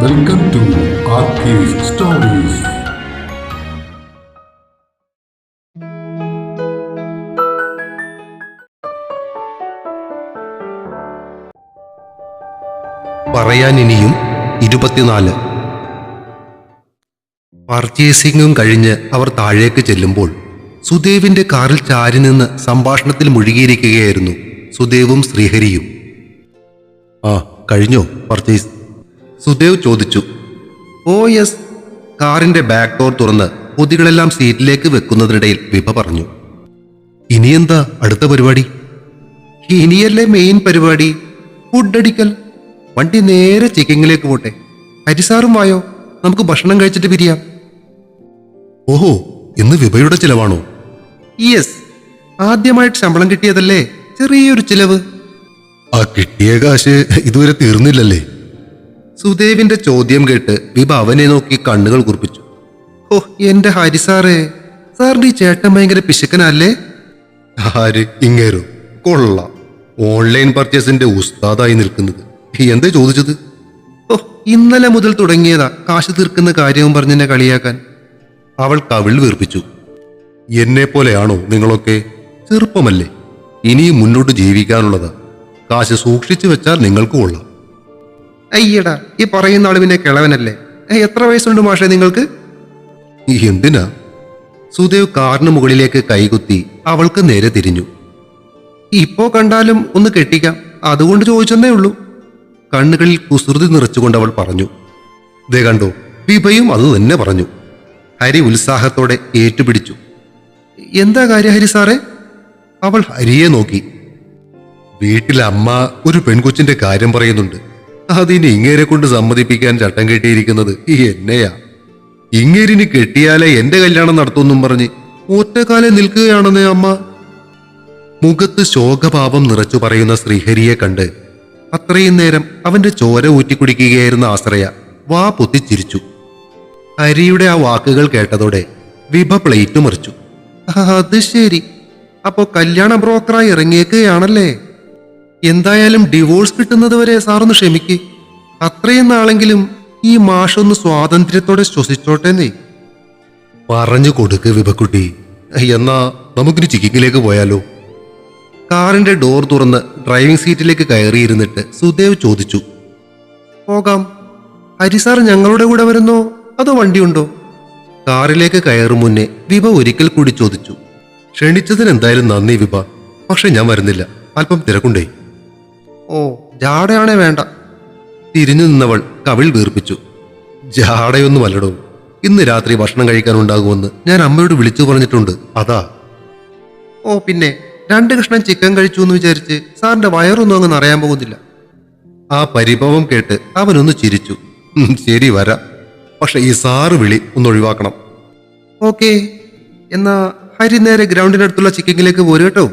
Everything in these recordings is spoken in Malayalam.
വെൽക്കം ടു സ്റ്റോറീസ് പറയാൻ ഇനിയും ഇരുപത്തിനാല്. പർച്ചേസിംഗും കഴിഞ്ഞ് അവർ താഴേക്ക് ചെല്ലുമ്പോൾ സുദേവിന്റെ കാറിൽ ചാരി നിന്ന് സംഭാഷണത്തിൽ മുഴുകിയിരിക്കുകയായിരുന്നു സുദേവും ശ്രീഹരിയും. ആ കഴിഞ്ഞോ പർച്ചേസ്? സുദേവ് ചോദിച്ചു ഓ യെസ്. കാറിന്റെ ബാക്ക് ഡോർ തുറന്ന് പൊതികളെല്ലാം സീറ്റിലേക്ക് വെക്കുന്നതിനിടയിൽ വിഭ പറഞ്ഞു ഇനിയെന്താ അടുത്ത പരിപാടി? ഇനിയല്ലേ മെയിൻ പരിപാടി. ഫുഡ് അടിക്കൽ. വണ്ടി നേരെ ചിക്കിങ്ങിലേക്ക് പോട്ടെ. ഹരിസാറും വായോ? നമുക്ക് ഭക്ഷണം കഴിച്ചിട്ട് പിരിയാം. ഓഹോ ഇന്ന് വിഭയുടെ ചിലവാണോ? യെസ്. ആദ്യമായിട്ട് ശമ്പളം കിട്ടിയതല്ലേ? ചെറിയൊരു ചിലവ്. ആ കിട്ടിയ കാശ് ഇതുവരെ തീർന്നില്ലല്ലേ? സുദേവിന്റെ ചോദ്യം കേട്ട് വിഭ അവനെ നോക്കി കണ്ണുകൾ കുറിപ്പിച്ചു. ഓ എന്റെ ഹരി സാറേ സാറിന്റെ ഈ ചേട്ടൻ ഭയങ്കര പിശുക്കനല്ലേ? ആര്? ഇങ്ങേരോ? കൊള്ള. ഓൺലൈൻ പർച്ചേസിന്റെ ഉസ്താദായി നിൽക്കുന്നത്. എന്താ ചോദിച്ചത്? ഓ ഇന്നലെ മുതൽ തുടങ്ങിയതാ കാശ് തീർക്കുന്ന കാര്യവും പറഞ്ഞെന്നെ കളിയാക്കാൻ. അവൾ കവിൾ വീർപ്പിച്ചു. എന്നെ പോലെയാണോ നിങ്ങളൊക്കെ? ചെറുപ്പമല്ലേ. ഇനിയും മുന്നോട്ട് ജീവിക്കാനുള്ളതാ. കാശ് സൂക്ഷിച്ചു വെച്ചാൽ നിങ്ങൾക്ക് കൊള്ളാം. അയ്യടാ ഈ പറയുന്ന ആൾ പിന്നെ കിളവനല്ലേ? ഏ എത്ര വയസ്സുണ്ട് മാഷേ നിങ്ങൾക്ക്? എന്തിനാ? സുദേവ് കാറിന് മുകളിലേക്ക് കൈകുത്തി അവൾക്ക് നേരെ തിരിഞ്ഞു. ഇപ്പോ കണ്ടാലും ഒന്ന് കെട്ടിക്കാം. അതുകൊണ്ട് ചോദിച്ചെന്നേ ഉള്ളൂ. കണ്ണുകളിൽ കുസൃതി നിറച്ചുകൊണ്ട് അവൾ പറഞ്ഞു. ദേ കണ്ടോ വിഭയും അത് തന്നെ പറഞ്ഞു. ഹരി ഉത്സാഹത്തോടെ ഏറ്റുപിടിച്ചു. എന്താ കാര്യം ഹരി സാറേ? അവൾ ഹരിയെ നോക്കി. വീട്ടിലെ അമ്മ ഒരു പെൺകൊച്ചിന്റെ കാര്യം പറയുന്നുണ്ട്. അതിന് ഇങ്ങേരെ കൊണ്ട് സമ്മതിപ്പിക്കാൻ ചട്ടം കെട്ടിയിരിക്കുന്നത് എന്നെയാ. ഇങ്ങേരിന് കെട്ടിയാലേ എന്റെ കല്യാണം നടത്തുമെന്നും പറഞ്ഞ് ഒറ്റക്കാലെ നിൽക്കുകയാണെന്നേ അമ്മ. മുഖത്ത് ശോകഭാവം നിറച്ചു പറയുന്ന ശ്രീഹരിയെ കണ്ട് അത്രയും നേരം അവന്റെ ചോര ഊറ്റിക്കുടിക്കുകയായിരുന്ന ആശ്രയ വാ പൊത്തിച്ചിരിച്ചു. ഹരിയുടെ ആ വാക്കുകൾ കേട്ടതോടെ വിഭ പ്ലേറ്റ് മറിച്ചു. അത് ശരി. അപ്പോ കല്യാണ ബ്രോക്കറായി ഇറങ്ങിയേക്കുകയാണല്ലേ? എന്തായാലും ഡിവോഴ്സ് കിട്ടുന്നത് വരെ സാറൊന്ന് ക്ഷമിക്ക്. അത്രയും നാളെങ്കിലും ഈ മാഷൊന്ന് സ്വാതന്ത്ര്യത്തോടെ ശ്വസിച്ചോട്ടെ നീ പറഞ്ഞു കൊടുക്ക് വിഭക്കുട്ടി. എന്നാ നമുക്കിനി ചിക്കിങ്ങിലേക്ക് പോയാലോ? കാറിന്റെ ഡോർ തുറന്ന് ഡ്രൈവിംഗ് സീറ്റിലേക്ക് കയറിയിരുന്നിട്ട് സുദേവ് ചോദിച്ചു. പോകാം. ഹരിസാർ ഞങ്ങളുടെ കൂടെ വരുന്നോ? അതോ വണ്ടിയുണ്ടോ? കാറിലേക്ക് കയറും മുന്നേ വിഭ ഒരിക്കൽ കൂടി ചോദിച്ചു. ക്ഷണിച്ചതിന് എന്തായാലും നന്ദി വിഭ. പക്ഷെ ഞാൻ വരുന്നില്ല. അല്പം തിരക്കുണ്ടേ. ഓ ജാടയാണേ വേണ്ട. തിരിഞ്ഞു നിന്നവൾ കവിൾ വീർപ്പിച്ചു. ജാടയൊന്നും അല്ലടോ ഇന്ന് രാത്രി ഭക്ഷണം കഴിക്കാനുണ്ടാകുമെന്ന് ഞാൻ അമ്മയോട് വിളിച്ചു പറഞ്ഞിട്ടുണ്ട്. അതാ. ഓ പിന്നെ രണ്ട് കഷ്ണം ചിക്കൻ കഴിച്ചു എന്ന് വിചാരിച്ച് സാറിന്റെ വയറൊന്നും അങ്ങ് അറിയാൻ പോകുന്നില്ല. ആ പരിഭവം കേട്ട് അവനൊന്ന് ചിരിച്ചു. ശരി വരാം. പക്ഷെ ഈ സാറ് വിളി ഒന്ന് ഒഴിവാക്കണം. ഓക്കെ എന്നാ ഹരി നേരെ ഗ്രൗണ്ടിനടുത്തുള്ള ചിക്കിങ്ങിലേക്ക് പോരു കേട്ടോ.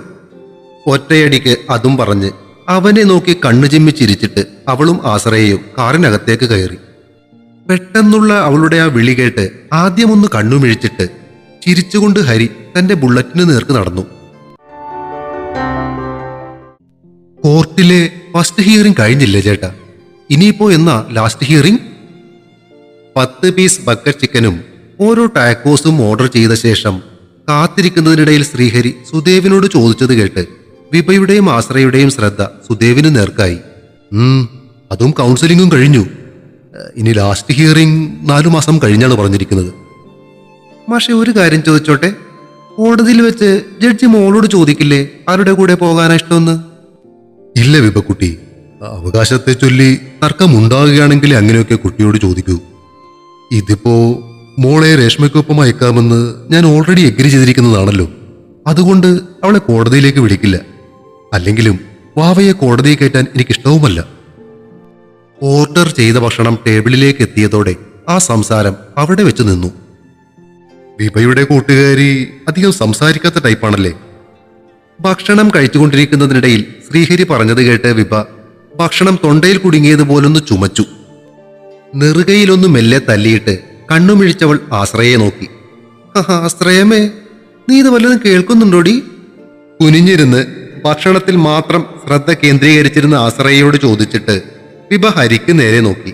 ഒറ്റയടിക്ക് അതും പറഞ്ഞ് അവനെ നോക്കി കണ്ണു ചിമ്മി ചിരിച്ചിട്ട് അവളും ആശ്രയയും കാറിനകത്തേക്ക് കയറി. പെട്ടെന്നുള്ള അവളുടെ ആ വിളി കേട്ട് ആദ്യമൊന്ന് കണ്ണുമിഴിച്ചിട്ട് ചിരിച്ചുകൊണ്ട് ഹരി തന്റെ ബുള്ളറ്റിന് നേർക്ക് നടന്നു. കോർട്ടിലെ ഫസ്റ്റ് ഹിയറിംഗ് കഴിഞ്ഞില്ലേ ചേട്ടാ? ഇനിയിപ്പോ എന്നാ ലാസ്റ്റ് ഹിയറിംഗ്? പത്ത് പീസ് ബക്കർ ചിക്കനും ഓരോ ടാക്കോസും ഓർഡർ ചെയ്ത ശേഷം കാത്തിരിക്കുന്നതിനിടയിൽ ശ്രീഹരി സുദേവിനോട് ചോദിച്ചത് കേട്ട് വിഭയുടെയും ആശ്രയുടെയും ശ്രദ്ധ സുദേവിന് നേർക്കായി. അതും കൗൺസിലിങ്ങും കഴിഞ്ഞു. ഇനി ലാസ്റ്റ് ഹിയറിംഗ് നാലു മാസം കഴിഞ്ഞാണ് പറഞ്ഞിരിക്കുന്നത്. പക്ഷെ ഒരു കാര്യം ചോദിച്ചോട്ടെ? കോടതിയിൽ വെച്ച് ജഡ്ജി മോളോട് ചോദിക്കില്ലേ? ആരുടെ കൂടെ പോകാനാ ഇഷ്ടമെന്ന്? ഇല്ല വിപക്കുട്ടി. അവകാശത്തെ ചൊല്ലി തർക്കമുണ്ടാകുകയാണെങ്കിൽ അങ്ങനെയൊക്കെ കുട്ടിയോട് ചോദിക്കൂ. ഇതിപ്പോ മോളെ രേഷ്മയ്ക്കൊപ്പം അയക്കാമെന്ന് ഞാൻ ഓൾറെഡി എഗ്രി ചെയ്തിരിക്കുന്നതാണല്ലോ. അതുകൊണ്ട് അവളെ കോടതിയിലേക്ക് വിളിക്കില്ല. അല്ലെങ്കിലും വാവയെ കോടതിയിൽ കയറ്റാൻ എനിക്കിഷ്ടവുമല്ല. ഓർഡർ ചെയ്ത ഭക്ഷണം ടേബിളിലേക്ക് എത്തിയതോടെ ആ സംസാരം അവിടെ വെച്ച് നിന്നു. വിഭയുടെ കൂട്ടുകാരി അധികം സംസാരിക്കാത്ത ടൈപ്പാണല്ലേ? ഭക്ഷണം കഴിച്ചുകൊണ്ടിരിക്കുന്നതിനിടയിൽ ശ്രീഹരി പറഞ്ഞത് കേട്ട് വിഭ ഭക്ഷണം തൊണ്ടയിൽ കുടുങ്ങിയതുപോലൊന്ന് ചുമച്ചു. നെറുകയിലൊന്ന് മെല്ലെ തല്ലിയിട്ട് കണ്ണുമിഴിച്ചവൾ ആശ്രയെ നോക്കി. "ഹഹ, ആശ്രയമേ നീ ഇത് വല്ലതും കേൾക്കുന്നുണ്ടോടി? കുനിഞ്ഞിരുന്ന് ഭക്ഷണത്തിൽ മാത്രം ശ്രദ്ധ കേന്ദ്രീകരിച്ചിരുന്ന ആശ്രയയോട് ചോദിച്ചിട്ട് വിഭ ഹരിക്ക് നേരെ നോക്കി.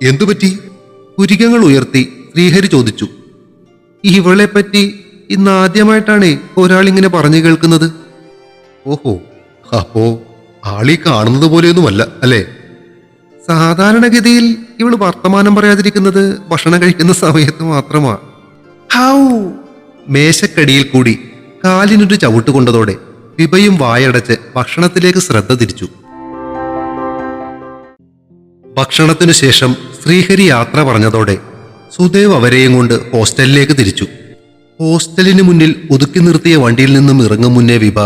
എന്തുപറ്റി? പുരികങ്ങൾ ഉയർത്തി ശ്രീഹരി ചോദിച്ചു. ഇവളെ പറ്റി ഇന്ന് ആദ്യമായിട്ടാണ് ഒരാളിങ്ങനെ പറഞ്ഞു കേൾക്കുന്നത്. ഓഹോ അപ്പോ ആളീ കാണുന്നത് പോലെയൊന്നുമല്ല അല്ലേ? സാധാരണഗതിയിൽ ഇവൾ വർത്തമാനം പറയാതിരിക്കുന്നത് ഭക്ഷണം കഴിക്കുന്ന സമയത്ത് മാത്രമാണ് ഹൗ! മേശക്കടിയിൽ കൂടി കാലിനൊരു ചവിട്ട് കൊണ്ടതോടെ വിഭയും വായടച്ച് ഭക്ഷണത്തിലേക്ക് ശ്രദ്ധ തിരിച്ചു. ഭക്ഷണത്തിനു ശേഷം ശ്രീഹരി യാത്ര പറഞ്ഞതോടെ സുദേവ് അവരെയും കൊണ്ട് ഹോസ്റ്റലിലേക്ക് തിരിച്ചു. ഹോസ്റ്റലിന് മുന്നിൽ ഒതുക്കി നിർത്തിയ വണ്ടിയിൽ നിന്നും ഇറങ്ങും മുന്നേ വിഭ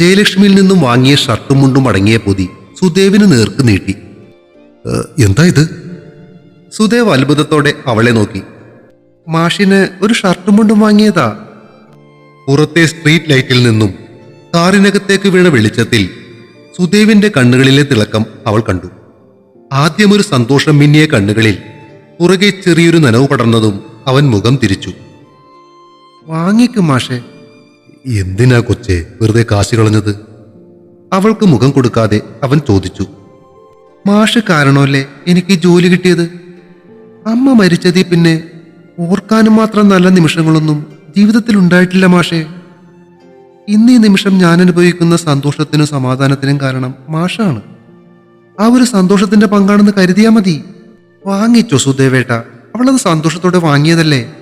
ജയലക്ഷ്മിയിൽ നിന്നും വാങ്ങിയ ഷർട്ടും മുണ്ടും അടങ്ങിയ പൊതി സുദേവിന് നേർക്ക് നീട്ടി. എന്താ ഇത്? സുദേവ് അത്ഭുതത്തോടെ അവളെ നോക്കി. മാഷിന് ഒരു ഷർട്ടും മുണ്ടും വാങ്ങിയതാ? പുറത്തെ സ്ട്രീറ്റ് ലൈറ്റിൽ നിന്നും കാറിനകത്തേക്ക് വീണ വെളിച്ചത്തിൽ സുദേവിന്റെ കണ്ണുകളിലെ തിളക്കം അവൾ കണ്ടു. ആദ്യമൊരു സന്തോഷം മിന്നിയ കണ്ണുകളിൽ പുറകെ ചെറിയൊരു നനവ് പടർന്നതും അവൻ മുഖം തിരിച്ചു. വാങ്ങിക്കും മാഷെ. എന്തിനാ കൊച്ചെ? വെറുതെ കാശ് കളഞ്ഞത്? അവൾക്ക് മുഖം കൊടുക്കാതെ അവൻ ചോദിച്ചു. മാഷ് കാരണമല്ലേ എനിക്ക് ജോലി കിട്ടിയത്? അമ്മ മരിച്ചതിൽ പിന്നെ ഓർക്കാനും മാത്രം നല്ല നിമിഷങ്ങളൊന്നും ജീവിതത്തിൽ ഉണ്ടായിട്ടില്ല മാഷേ. ഇന്ന് ഈ നിമിഷം ഞാൻ അനുഭവിക്കുന്ന സന്തോഷത്തിനും സമാധാനത്തിനും കാരണം മാഷാണ്. ആ ഒരു സന്തോഷത്തിന്റെ പങ്കാണെന്ന് കരുതിയാ മതി. വാങ്ങിച്ചോ സുദേവേട്ട അവളത് സന്തോഷത്തോടെ വാങ്ങിയതല്ലേ?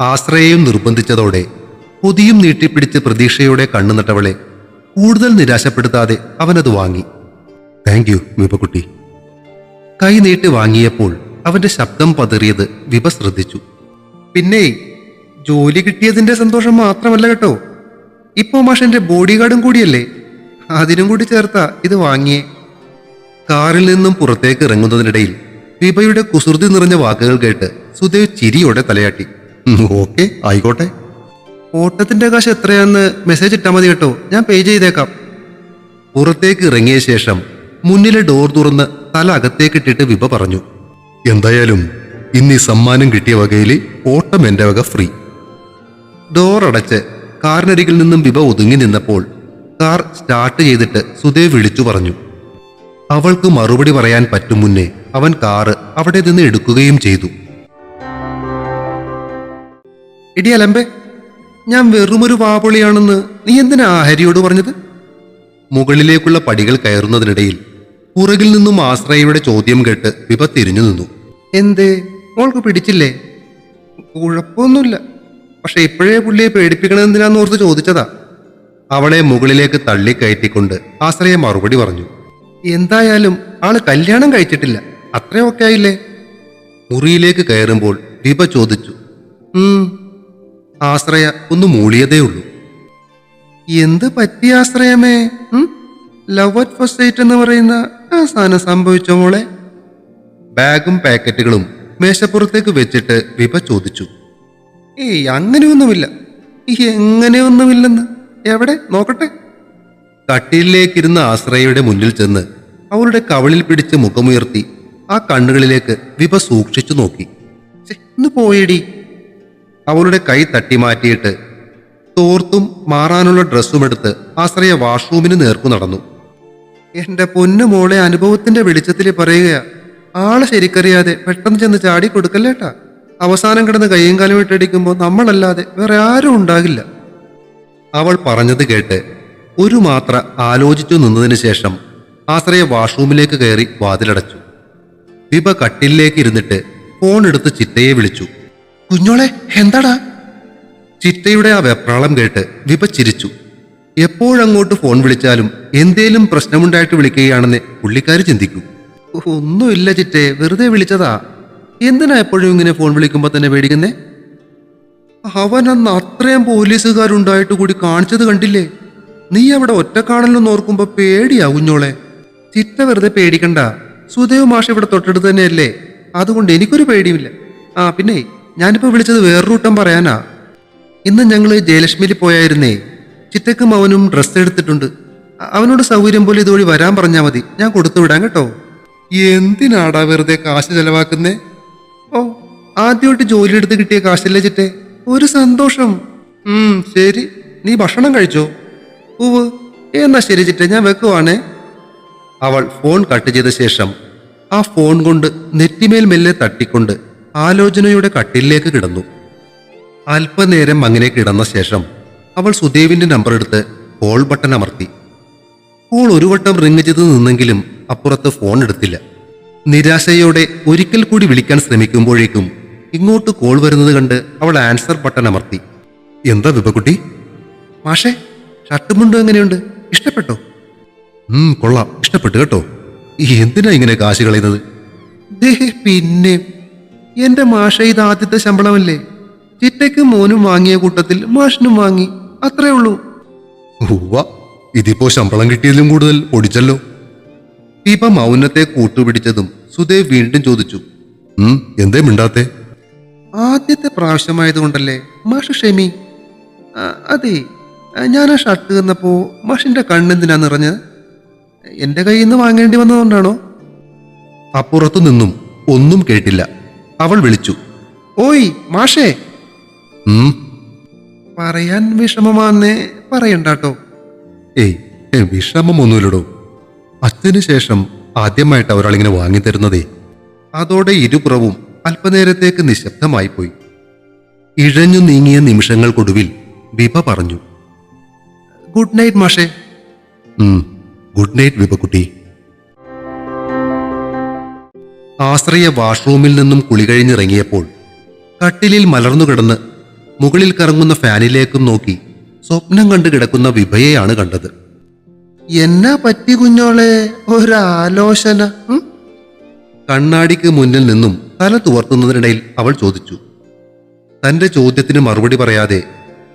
ആശ്രയയും നിർബന്ധിച്ചതോടെ പൊതിയും നീട്ടിപ്പിടിച്ച് പ്രതീക്ഷയോടെ കണ്ണു നട്ടവളെ കൂടുതൽ നിരാശപ്പെടുത്താതെ അവനത് വാങ്ങി. താങ്ക് യു വിപക്കുട്ടി കൈ നീട്ടി വാങ്ങിയപ്പോൾ അവന്റെ ശബ്ദം പതറിയത് വിപ ശ്രദ്ധിച്ചു. പിന്നെ ജോലി കിട്ടിയതിന്റെ സന്തോഷം മാത്രമല്ല കേട്ടോ. ഇപ്പോ മാഷന്റെ ബോഡി ഗാർഡും കൂടിയല്ലേ? അതിനും കൂടി ചേർത്താ ഇത് വാങ്ങിയേ. കാറിൽ നിന്നും പുറത്തേക്ക് ഇറങ്ങുന്നതിനിടയിൽ വിഭയുടെ കുസൃതി നിറഞ്ഞ വാക്കുകൾ കേട്ട് സുദേവ് ചിരിയോടെ തലയാട്ടി. ഓക്കെ ആയിക്കോട്ടെ. ഓട്ടത്തിന്റെ കാശ് എത്രയാന്ന് മെസ്സേജ് ഇട്ടാൽ മതി കേട്ടോ. ഞാൻ പേ ചെയ്തേക്കാം. പുറത്തേക്ക് ഇറങ്ങിയ ശേഷം മുന്നിലെ ഡോർ തുറന്ന് തല അകത്തേക്കിട്ടിട്ട് വിഭ പറഞ്ഞു എന്തായാലും ഇന്ന് ഈ സമ്മാനം കിട്ടിയ വകയിൽ ഓട്ടം എന്റെ വക ഫ്രീ ഡോർ അടച്ച് കാറിനരികിൽ നിന്നും വിഭ ഒതുങ്ങി നിന്നപ്പോൾ കാർ സ്റ്റാർട്ട് ചെയ്തിട്ട് സുദേവ് വിളിച്ചു പറഞ്ഞു. അവൾക്ക് മറുപടി പറയാൻ പറ്റും മുന്നേ അവൻ കാറ് അവിടെ നിന്ന് എടുക്കുകയും ചെയ്തു. ഇടി അലമ്പേ ഞാൻ വെറുമൊരു വാപൊളിയാണെന്ന് നീ എന്തിനാ ഹരിയോട് പറഞ്ഞത്? മുകളിലേക്കുള്ള പടികൾ കയറുന്നതിനിടയിൽ പുറകിൽ നിന്നും ആശ്രയയുടെ ചോദ്യം കേട്ട് വിപ തിരിഞ്ഞു നിന്നു. എന്തേ? ഓൾക്ക് പിടിച്ചില്ലേ? കുഴപ്പമൊന്നുമില്ല. പക്ഷെ ഇപ്പോഴേ പുള്ളിയെ പേടിപ്പിക്കണമെന്തിനാന്ന് ഓർത്ത് ചോദിച്ചതാ. അവളെ മുകളിലേക്ക് തള്ളിക്കയറ്റിക്കൊണ്ട് ആശ്രയ മറുപടി പറഞ്ഞു എന്തായാലും ആൾ കല്യാണം കഴിച്ചിട്ടില്ല. അത്രയൊക്കെ ആയില്ലേ? മുറിയിലേക്ക് കയറുമ്പോൾ ദീപ ചോദിച്ചു ആശ്രയ ഒന്ന് മൂളിയതേ ഉള്ളൂ. എന്ത് പറ്റി ആശ്രയമേ? ലവ് അറ്റ് ഫസ്റ്റ് സൈറ്റ് എന്ന് പറയുന്ന ആ സാധനം സംഭവിച്ചോ മോളെ? ബാഗും പാക്കറ്റുകളും മേശപ്പുറത്തേക്ക് വെച്ചിട്ട് വിഭ ചോദിച്ചു ഏയ് അങ്ങനെയൊന്നുമില്ല. എങ്ങനെയൊന്നുമില്ലെന്ന്. എവിടെ? നോക്കട്ടെ. കട്ടിലിലേക്കിരുന്ന ആശ്രയയുടെ മുന്നിൽ ചെന്ന് അവളുടെ കവളിൽ പിടിച്ച് മുഖമുയർത്തി ആ കണ്ണുകളിലേക്ക് വിഭ സൂക്ഷിച്ചു നോക്കി. ചെന്ന് പോയടി. അവളുടെ കൈ തട്ടി മാറ്റിയിട്ട് തോർത്തും മാറാനുള്ള ഡ്രസ്സും എടുത്ത് ആശ്രയ വാഷ്റൂമിന് നേർക്കു നടന്നു. എന്റെ പൊന്നു മോളെ അനുഭവത്തിന്റെ വെളിച്ചത്തിൽ പറയുകയാ. ആളെ ശരിക്കറിയാതെ പെട്ടെന്ന് ചെന്ന് ചാടി കൊടുക്കല്ലേട്ടാ? അവസാനം കിടന്ന് കയ്യും കാലും ഇട്ടടിക്കുമ്പോൾ നമ്മളല്ലാതെ വേറെ ആരും ഉണ്ടാകില്ല. അവൾ പറഞ്ഞത് കേട്ട് ഒരു മാത്ര ആലോചിച്ചു നിന്നതിന് ശേഷം ആശ്രയ വാഷ്റൂമിലേക്ക് കയറി വാതിലടച്ചു. വിഭ കട്ടിലേക്ക് ഇരുന്നിട്ട് ഫോൺ എടുത്ത് ചിറ്റയെ വിളിച്ചു. കുഞ്ഞോളെ എന്താടാ? ചിറ്റയുടെ ആ വെപ്രാളം കേട്ട് വിഭ ചിരിച്ചു. എപ്പോഴങ്ങോട്ട് ഫോൺ വിളിച്ചാലും എന്തേലും പ്രശ്നമുണ്ടായിട്ട് വിളിക്കുകയാണെന്ന് പുള്ളിക്കാർ ചിന്തിക്കും. ഒന്നുമില്ല ചിറ്റേ വെറുതെ വിളിച്ചതാ. എന്തിനാ എപ്പോഴും ഇങ്ങനെ ഫോൺ വിളിക്കുമ്പോൾ തന്നെ പേടിക്കുന്നേ? അവൻ അന്ന് അത്രയും പോലീസുകാരുണ്ടായിട്ട് കൂടി കാണിച്ചത് കണ്ടില്ലേ? നീ അവിടെ ഒറ്റക്കാണല്ലോ ഓർക്കുമ്പോ പേടിയാ കുഞ്ഞോളെ ചിറ്റ വെറുതെ പേടിക്കണ്ട. സുദേവ് മാഷ് ഇവിടെ തൊട്ടടുത്ത് തന്നെയല്ലേ? അതുകൊണ്ട് എനിക്കൊരു പേടിയുമില്ല. ആ പിന്നെ ഞാനിപ്പോ വിളിച്ചത് വേറൊരു കൂട്ടം പറയാനാ. ഇന്ന് ഞങ്ങൾ ജയലക്ഷ്മിയിൽ പോയായിരുന്നേ. ചിറ്റക്കും അവനും ഡ്രസ്സ് എടുത്തിട്ടുണ്ട്. അവനോട് സൗകര്യം പോലെ ഇതുവഴി വരാൻ പറഞ്ഞാൽ മതി. ഞാൻ കൊടുത്തു വിടാം കേട്ടോ. എന്തിനാടാ വെറുതെ കാശ് ചെലവാക്കുന്നേ? ഓ ആദ്യമായിട്ട് ജോലി എടുത്ത് കിട്ടിയ കാശല്ലേ ചിറ്റെ? ഒരു സന്തോഷം. ഉം ശരി. നീ ഭക്ഷണം കഴിച്ചോ? ഉവ് എന്നാ ശരി ചിറ്റെ ഞാൻ വെക്കുവാണേ. അവൾ ഫോൺ കട്ട് ചെയ്ത ശേഷം ആ ഫോൺ കൊണ്ട് നെറ്റിമേൽ മെല്ലെ തട്ടിക്കൊണ്ട് ആലോചനയുടെ കട്ടിലേക്ക് കിടന്നു. അല്പനേരം അങ്ങനെ കിടന്ന ശേഷം അവൾ സുദേവിന്റെ നമ്പർ എടുത്ത് കോൾ ബട്ടൺ അമർത്തി. കോൾ ഒരു വട്ടം റിങ് ചെയ്ത് നിന്നെങ്കിലും അപ്പുറത്ത് ഫോൺ എടുത്തില്ല. നിരാശയോടെ ഒരിക്കൽ കൂടി വിളിക്കാൻ ശ്രമിക്കുമ്പോഴേക്കും ഇങ്ങോട്ട് കോൾ വരുന്നത് കണ്ട് അവൾ ആൻസർ ബട്ടൺ അമർത്തി. എന്താ വിപക്കുട്ടി മാഷേ ഷർട്ടും മുണ്ടും എങ്ങനെയുണ്ട്? ഇഷ്ടപ്പെട്ടോ? ഉം കൊള്ളാം. ഇഷ്ടപ്പെട്ടു കേട്ടോ. എന്തിനാ ഇങ്ങനെ കാശ് കളയുന്നത്? പിന്നെ എന്റെ മാഷ ഇത് ആദ്യത്തെ ശമ്പളമല്ലേ? ചിറ്റയ്ക്കും മോനും വാങ്ങിയ കൂട്ടത്തിൽ മാഷിനും വാങ്ങി. അത്രേ ഉള്ളൂ. ഇതിപ്പോ ശമ്പളം കിട്ടിയതിലും കൂടുതൽ ഒടിച്ചല്ലോ ദീപ മൗനത്തെ കൂട്ടുപിടിച്ചതും സുദേവ് വീണ്ടും ചോദിച്ചു എന്തേ മിണ്ടാത്തെ? ആദ്യത്തെ പ്രാവശ്യമായതുകൊണ്ടല്ലേ മാഷ് ക്ഷമി? ആ, അതെ ഞാൻ ആ ഷർട്ട് തന്നപ്പോ മാഷിന്റെ കണ്ണെന്തിനാ നിറഞ്ഞത്? എന്റെ കയ്യിൽ നിന്ന് വാങ്ങേണ്ടി വന്നതുകൊണ്ടാണോ? അപ്പുറത്തു നിന്നും ഒന്നും കേട്ടില്ല. അവൾ വിളിച്ചു ഓയ് മാഷേ. പറയാൻ വിഷമമാന്നേ പറയണ്ടാട്ടോ. ഏയ് ഏയ്, വിഷമമൊന്നുമില്ലടോ. അച്ഛന് ശേഷം ആദ്യമായിട്ട് വാങ്ങി വാങ്ങിത്തരുന്നതേ അതോടെ ഇരുപുറവും അല്പനേരത്തേക്ക് നിശബ്ദമായിപ്പോയി ഇഴഞ്ഞു നീങ്ങിയ നിമിഷങ്ങൾക്കൊടുവിൽ വിഭ പറഞ്ഞു ഗുഡ് നൈറ്റ് മാഷേ. ഗുഡ് നൈറ്റ് വിഭകുട്ടി ആശ്രയ വാഷ്റൂമിൽ നിന്നും കുളി കഴിഞ്ഞിറങ്ങിയപ്പോൾ കട്ടിലിൽ മലർന്നു കിടന്ന് മുകളിൽ കറങ്ങുന്ന ഫാനിലേക്കും നോക്കി സ്വപ്നം കണ്ടു കിടക്കുന്ന വിഭയെയാണ് കണ്ടത്. എന്നാ പറ്റി കുഞ്ഞോളെ? ഒരാലോചന. കണ്ണാടിക്ക് മുന്നിൽ നിന്നും തല തുവർത്തുന്നതിനിടയിൽ അവൾ ചോദിച്ചു. തന്റെ ചോദ്യത്തിന് മറുപടി പറയാതെ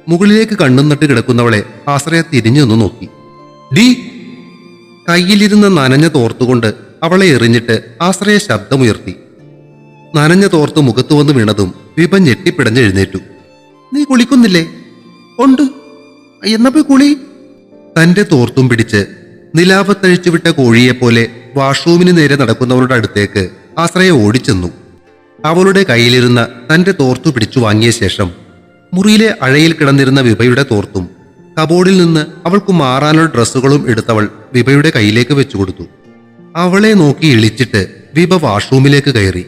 മുകളിലേക്ക് കണ്ണും നട്ട് കിടക്കുന്നവളെ ആശ്രയ തിരിഞ്ഞു നിന്ന് നോക്കി. ഡി! കയ്യിലിരുന്ന നനഞ്ഞ തോർത്തുകൊണ്ട് അവളെ എറിഞ്ഞിട്ട് ആശ്രയ ശബ്ദമുയർത്തി. നനഞ്ഞ തോർത്ത് മുഖത്ത് വന്ന് വീണതും വിപ ഞെട്ടിപ്പിടഞ്ഞെഴുന്നേറ്റു നീ കുളിക്കുന്നില്ലേ? ഉണ്ട്. എന്നപ്പോ കുളി. തന്റെ തോർത്തും പിടിച്ച് നിലാപത്തഴിച്ചു വിട്ട കോഴിയെപ്പോലെ വാഷ്റൂമിന് നേരെ നടക്കുന്നവരുടെ അടുത്തേക്ക് ആശ്രയ ഓടിച്ചെന്നു. അവളുടെ കയ്യിലിരുന്ന തന്റെ തോർത്തു പിടിച്ചു വാങ്ങിയ ശേഷം മുറിയിലെ അഴയിൽ കിടന്നിരുന്ന വിഭയുടെ തോർത്തും കബോർഡിൽ നിന്ന് അവൾക്ക് മാറാനുള്ള ഡ്രസ്സുകളും എടുത്തവൾ വിഭയുടെ കയ്യിലേക്ക് വെച്ചു കൊടുത്തു. അവളെ നോക്കി ഇളിച്ചിട്ട് വിഭ വാഷ്റൂമിലേക്ക് കയറി.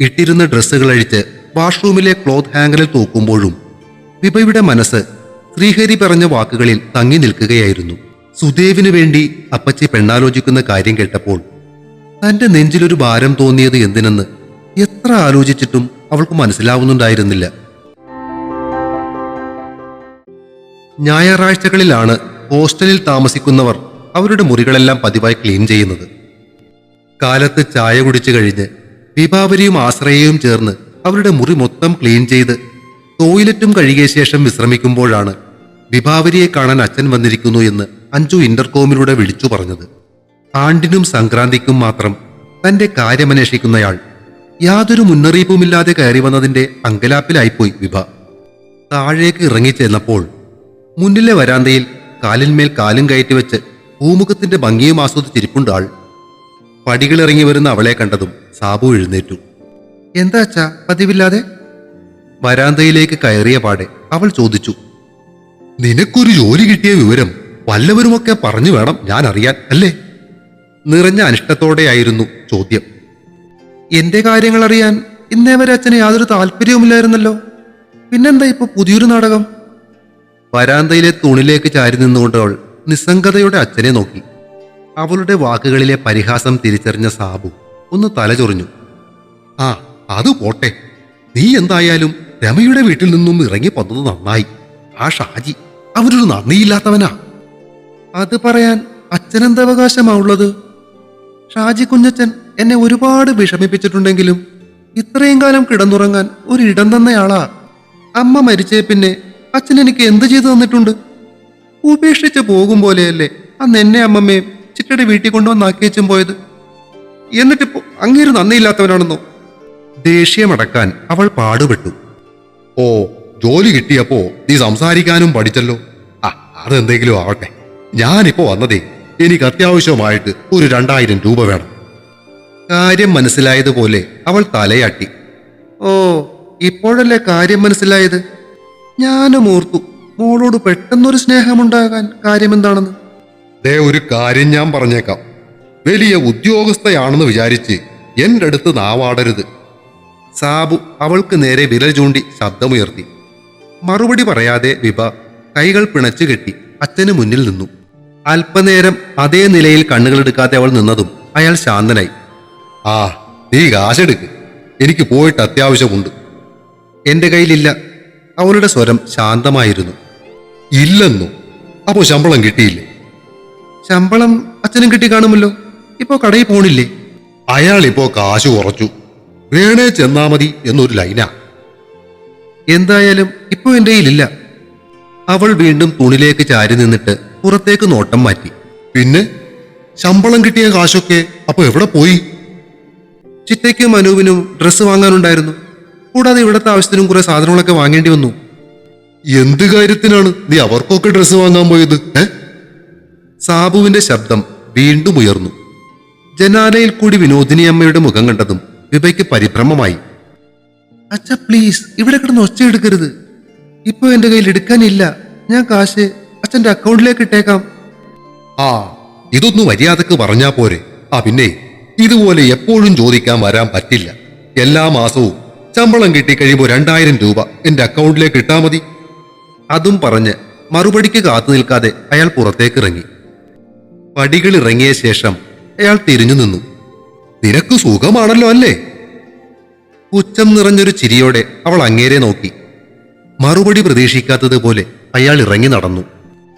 ഇട്ടിരുന്ന ഡ്രസ്സുകൾ അഴിച്ച് വാഷ്റൂമിലെ ക്ലോത്ത് ഹാങ്ങറിൽ തൂക്കുമ്പോഴും വിഭയുടെ മനസ്സ് ശ്രീഹരി പറഞ്ഞ വാക്കുകളിൽ തങ്ങി നിൽക്കുകയായിരുന്നു. സുദേവിനു വേണ്ടി അപ്പച്ചി പെണ്ണാലോചിക്കുന്ന കാര്യം കേട്ടപ്പോൾ തന്റെ നെഞ്ചിലൊരു ഭാരം തോന്നിയത് എന്തിനെന്ന് എത്ര ആലോചിച്ചിട്ടും അവൾക്ക് മനസ്സിലാവുന്നുണ്ടായിരുന്നില്ല. ഞായറാഴ്ചകളിലാണ് ഹോസ്റ്റലിൽ താമസിക്കുന്നവർ അവരുടെ മുറികളെല്ലാം പതിവായി ക്ലീൻ ചെയ്യുന്നത്. കാലത്ത് ചായ കുടിച്ചു കഴിഞ്ഞ് വിഭാവരിയും ആശ്രയയും ചേർന്ന് അവരുടെ മുറി മൊത്തം ക്ലീൻ ചെയ്ത് ടോയ്ലറ്റും കഴുകിയ ശേഷം വിശ്രമിക്കുമ്പോഴാണ് വിഭാവരിയെ കാണാൻ അച്ഛൻ വന്നിരിക്കുന്നു എന്ന് അഞ്ചു ഇന്റർകോമിലൂടെ വിളിച്ചു പറഞ്ഞത്. ആണ്ടിനും സംക്രാന്തിക്കും മാത്രം തന്റെ കാര്യമന്വേഷിക്കുന്നയാൾ യാതൊരു മുന്നറിയിപ്പുമില്ലാതെ കയറി വന്നതിന്റെ അങ്കലാപ്പിലായിപ്പോയി വിഭ. താഴേക്ക് ഇറങ്ങിച്ചെന്നപ്പോൾ മുന്നിലെ വരാന്തയിൽ കാലിന്മേൽ കാലും കയറ്റി വെച്ച് പൂമുഖത്തിന്റെ ഭംഗിയും ആസ്വദിച്ചിരിപ്പുണ്ട് ആൾ. പടികളിറങ്ങി വരുന്ന അവളെ കണ്ടതും സാബു എഴുന്നേറ്റു. എന്താ അച്ഛാ പതിവില്ലാതെ? വരാന്തയിലേക്ക് കയറിയ പാടെ അവൾ ചോദിച്ചു നിനക്കൊരു ജോലി കിട്ടിയ വിവരം വല്ലവരുമൊക്കെ പറഞ്ഞു വേണം ഞാൻ അറിയാൻ അല്ലേ? നിറഞ്ഞ അനിഷ്ടത്തോടെയായിരുന്നു ചോദ്യം. എന്റെ കാര്യങ്ങൾ അറിയാൻ ഇന്നേ വരെ അച്ഛന് യാതൊരു താല്പര്യവുമില്ലായിരുന്നല്ലോ. പിന്നെന്താ ഇപ്പൊ പുതിയൊരു നാടകം? വരാന്തയിലെ തൂണിലേക്ക് ചാരി നിന്നുകൊണ്ട് അവൾ നിസ്സംഗതയുടെ അച്ഛനെ നോക്കി. അവളുടെ വാക്കുകളിലെ പരിഹാസം തിരിച്ചറിഞ്ഞ സാബു ഒന്ന് തലചൊറിഞ്ഞു. ആ അത് പോട്ടെ. നീ എന്തായാലും രമയുടെ വീട്ടിൽ നിന്നും ഇറങ്ങി പോന്നത് നന്നായി. ആ ഷാജി അവനൊരു നന്ദിയില്ലാത്തവനാ. അത് പറയാൻ അച്ഛനെന്തവകാശമാവുള്ളത്? ഷാജി കുഞ്ഞച്ചൻ എന്നെ ഒരുപാട് വിഷമിപ്പിച്ചിട്ടുണ്ടെങ്കിലും ഇത്രയും കാലം കിടന്നുറങ്ങാൻ ഒരു ഇടം തന്നയാളാ. അമ്മ മരിച്ചേ പിന്നെ അച്ഛൻ എനിക്ക് എന്ത് ചെയ്തു തന്നിട്ടുണ്ട്? ഉപേക്ഷിച്ച് പോകും പോലെയല്ലേ അന്ന് എന്നെ അമ്മമ്മയും ചിറ്റയുടെ വീട്ടിൽ കൊണ്ടുവന്നാക്കിയച്ചും പോയത്? എന്നിട്ടിപ്പോ അങ്ങേര് നന്ദിയില്ലാത്തവനാണെന്നോ? ദേഷ്യമടക്കാൻ അവൾ പാടുപെട്ടു. ഓ ജോലി കിട്ടിയപ്പോ നീ സംസാരിക്കാനും പഠിച്ചല്ലോ. ആ അതെന്തെങ്കിലും ആവട്ടെ. ഞാനിപ്പോ വന്നതേ എനിക്ക് അത്യാവശ്യമായിട്ട് ഒരു രണ്ടായിരം രൂപ വേണം. കാര്യം മനസ്സിലായതുപോലെ അവൾ തലയാട്ടി. ഓ ഇപ്പോഴല്ലേ കാര്യം മനസ്സിലായത്? ഞാനും ഓർത്തു മോളോട് പെട്ടെന്നൊരു സ്നേഹമുണ്ടാകാൻ കാര്യമെന്താണെന്ന് ദേ ഒരു കാര്യം ഞാൻ പറഞ്ഞേക്കാം. വലിയ ഉദ്യോഗസ്ഥയാണെന്ന് വിചാരിച്ച് എന്റെ അടുത്ത് നാവാടരുത്. സാബു അവൾക്ക് നേരെ വിരൽ ചൂണ്ടി ശബ്ദമുയർത്തി. മറുപടി പറയാതെ വിഭ കൈകൾ പിണച്ചു കെട്ടി അച്ഛന് മുന്നിൽ നിന്നു. അല്പനേരം അതേ നിലയിൽ കണ്ണുകളെടുക്കാതെ അവൾ നിന്നതും അയാൾ ശാന്തനായി. ആ നീ കാശെടുക്ക്. എനിക്ക് പോയിട്ട് അത്യാവശ്യമുണ്ട്. എന്റെ കയ്യിലില്ല. അവളുടെ സ്വരം ശാന്തമായിരുന്നു. ഇല്ലെന്നു? അപ്പോ ശമ്പളം കിട്ടിയില്ലേ? ശമ്പളം അച്ഛനും കിട്ടി കാണുമല്ലോ ഇപ്പോ കടയിൽ പോണില്ലേ? അയാൾ ഇപ്പോൾ കാശ് കുറച്ചു. വേണേ ചെന്നാ മതി എന്നൊരു ലൈന. എന്തായാലും ഇപ്പോ എന്റെ കയ്യിലില്ല. അവൾ വീണ്ടും തൂണിലേക്ക് ചാരി നിന്നിട്ട് പുറത്തേക്ക് നോട്ടം മാറ്റി. പിന്നെ? ശമ്പളം കിട്ടിയ കാശൊക്കെ അപ്പൊ എവിടെ പോയി? ചിറ്റയ്ക്കും മനുവിനും ഡ്രസ്സ് വാങ്ങാനുണ്ടായിരുന്നു. കൂടാതെ ഇവിടുത്തെ ആവശ്യത്തിനും കുറെ സാധനങ്ങളൊക്കെ വാങ്ങേണ്ടി വന്നു. എന്ത് കാര്യത്തിനാണ് നീ അവർക്കൊക്കെ ഡ്രസ്സ് വാങ്ങാൻ പോയത് ഏ? സാബുവിന്റെ ശബ്ദം വീണ്ടും ഉയർന്നു. ജനാലയിൽ കൂടി വിനോദിനി അമ്മയുടെ മുഖം കണ്ടതും വിഭയ്ക്ക് പരിഭ്രമമായി. അച്ഛ പ്ലീസ് ഇവിടെ കിടന്ന് ഒച്ച എടുക്കരുത്. ഇപ്പൊ എന്റെ കയ്യിൽ എടുക്കാനില്ല. ഞാൻ കാശ് അച്ഛന്റെ അക്കൗണ്ടിലേക്ക് ഇട്ടേക്കാം. ആ ഇതൊന്നും മര്യാദയ്ക്ക് പറഞ്ഞാ പോരെ. ആ പിന്നെ ഇതുപോലെ എപ്പോഴും ചോദിക്കാൻ വരാൻ പറ്റില്ല. എല്ലാ മാസവും ശമ്പളം കിട്ടിക്കഴിയുമ്പോൾ രണ്ടായിരം രൂപ എന്റെ അക്കൗണ്ടിലേക്ക് ഇട്ടാ മതി. അതും പറഞ്ഞ് മറുപടിക്ക് കാത്തു നിൽക്കാതെ അയാൾ പുറത്തേക്ക് ഇറങ്ങി. പടികൾ ഇറങ്ങിയ ശേഷം അയാൾ തിരിഞ്ഞു നിന്നു. നിനക്ക് സുഖമാണല്ലോ അല്ലേ? ഉച്ചം നിറഞ്ഞൊരു ചിരിയോടെ അവൾ അങ്ങേരെ നോക്കി. മറുപടി പ്രതീക്ഷിക്കാത്തതുപോലെ അയാൾ ഇറങ്ങി നടന്നു.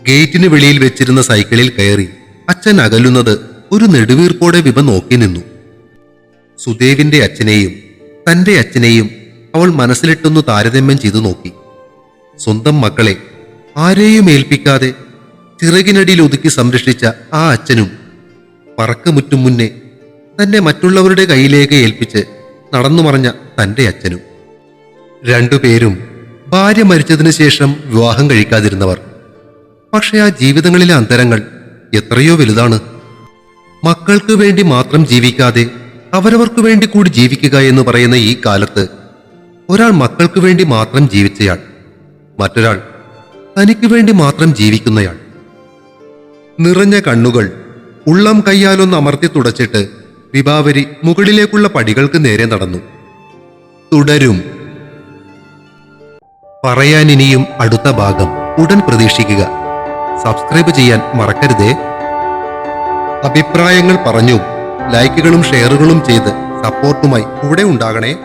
ഗേറ്റിന് വെളിയിൽ വെച്ചിരുന്ന സൈക്കിളിൽ കയറി അച്ഛൻ അകലുന്നത് ഒരു നെടുവീർപ്പോടെ വിഭ നോക്കി നിന്നു. സുദേവിന്റെ അച്ഛനെയും തന്റെ അച്ഛനെയും അവൾ മനസ്സിലിട്ടൊന്നു താരതമ്യം ചെയ്തു നോക്കി. സ്വന്തം മക്കളെ ആരെയും ഏൽപ്പിക്കാതെ ചിറകിനടിയിൽ ഒതുക്കി സംരക്ഷിച്ച ആ അച്ഛനും പറക്കമുറ്റും മുന്നേ തന്നെ മറ്റുള്ളവരുടെ കയ്യിലേക്ക് ഏൽപ്പിച്ച് നടന്നു മറഞ്ഞ തന്റെ അച്ഛനും. രണ്ടുപേരും ഭാര്യ മരിച്ചതിന് ശേഷം വിവാഹം കഴിക്കാതിരുന്നവർ. പക്ഷെ ആ ജീവിതങ്ങളിലെ അന്തരങ്ങൾ എത്രയോ വലുതാണ്. മക്കൾക്ക് വേണ്ടി മാത്രം ജീവിക്കാതെ അവരവർക്ക് വേണ്ടി കൂടി ജീവിക്കുക എന്ന് പറയുന്ന ഈ കാലത്ത് ഒരാൾ മക്കൾക്ക് വേണ്ടി മാത്രം ജീവിച്ചയാൾ. മറ്റൊരാൾ തനിക്ക് വേണ്ടി മാത്രം ജീവിക്കുന്നയാൾ. നിറഞ്ഞ കണ്ണുകൾ ഉള്ളം കയ്യാലൊന്ന് അമർത്തി തുടച്ചിട്ട് വിഭാവരി മുകളിലേക്കുള്ള പടികൾക്ക് നേരെ നടന്നു. തുടരും. പറയാൻ ഇനിയും അടുത്ത ഭാഗം ഉടൻ പ്രതീക്ഷിക്കുക. സബ്സ്ക്രൈബ് ചെയ്യാൻ മറക്കരുതേ. അഭിപ്രായങ്ങൾ പറഞ്ഞു ലൈക്കുകളും ഷെയറുകളും ചെയ്ത് സപ്പോർട്ടുമായി കൂടെ ഉണ്ടാകണേ.